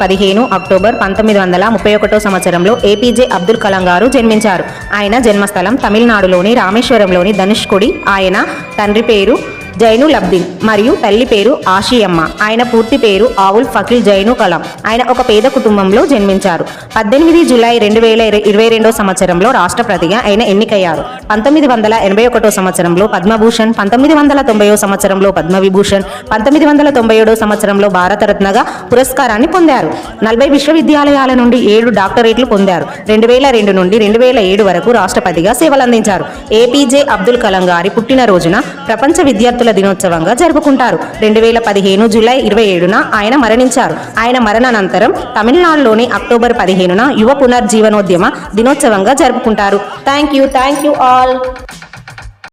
పదిహేను అక్టోబర్ పంతొమ్మిది వందల ముప్పై ఒకటో సంవత్సరంలో ఏపీజే అబ్దుల్ కలాం గారు జన్మించారు. ఆయన జన్మస్థలం తమిళనాడులోని రామేశ్వరంలోని ధనుష్కుడి. ఆయన తండ్రి పేరు జైను లబ్దిన్ మరియు తల్లి పేరు ఆషియమ్మ ఆయన పూర్తి పేరు ఆవుల్ ఫకీల్ జైను కలాం. ఆయన ఒక పేద కుటుంబంలో జన్మించారు. పద్దెనిమిది జూలై రెండు వేల ఇరవై రెండో సంవత్సరంలో రాష్ట్రపతిగా ఆయన ఎన్నికయ్యారు. పంతొమ్మిది వందల ఎనభై ఒకటో సంవత్సరంలో పద్మభూషణ్ పంతొమ్మిది వందల తొంభై సంవత్సరంలో పద్మవిభూషణ్ పంతొమ్మిది వందల తొంభై ఏడో సంవత్సరంలో భారతరత్నగా పురస్కారాన్ని పొందారు. నలభై విశ్వవిద్యాలయాల నుండి ఏడు డాక్టరేట్లు పొందారు. రెండు వేల రెండు నుండి రెండు వేల ఏడు వరకు రాష్ట్రపతిగా సేవలందించారు. ఏపీజే అబ్దుల్ కలాం గారి పుట్టినరోజున ప్రపంచ విద్యార్థుల దినోత్సవంగా జరుపుకుంటారు. రెండు వేల పదిహేను జూలై ఇరవై ఏడున ఆయన మరణించారు. ఆయన మరణానంతరం తమిళనాడులోని అక్టోబర్ పదిహేనున యువ పునర్జీవనోద్యమ దినోత్సవంగా జరుపుకుంటారు. Thank you thank you all